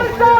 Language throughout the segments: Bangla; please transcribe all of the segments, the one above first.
Stop!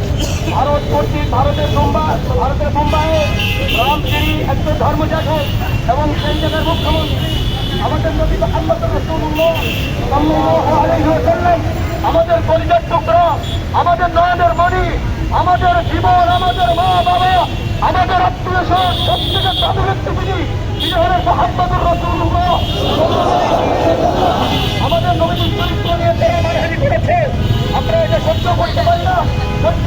ভারত কর্তৃক ভারতের মুম্বাই ভারতের মুম্বাইয়ে রামগিরি একজন ধর্মযাজক এবং সেই জায়গার মুখ্যমন্ত্রী আমাদের নবী মোহাম্মদ আমাদের পরিচয় টুকরা, আমাদের নয়নের মণি, আমাদের জীবন, আমাদের মা বাবা, আমাদের আত্মীয় স্বজন সব থেকে তাদের ব্যক্তিবিধি তিনি হলেন মোহাম্মদুর রসুল্লাহ আমাদের নবীন চরিত্র নিয়ে তারা করেছে আমরা এটা সহ্য করতে পারি না। সহ্য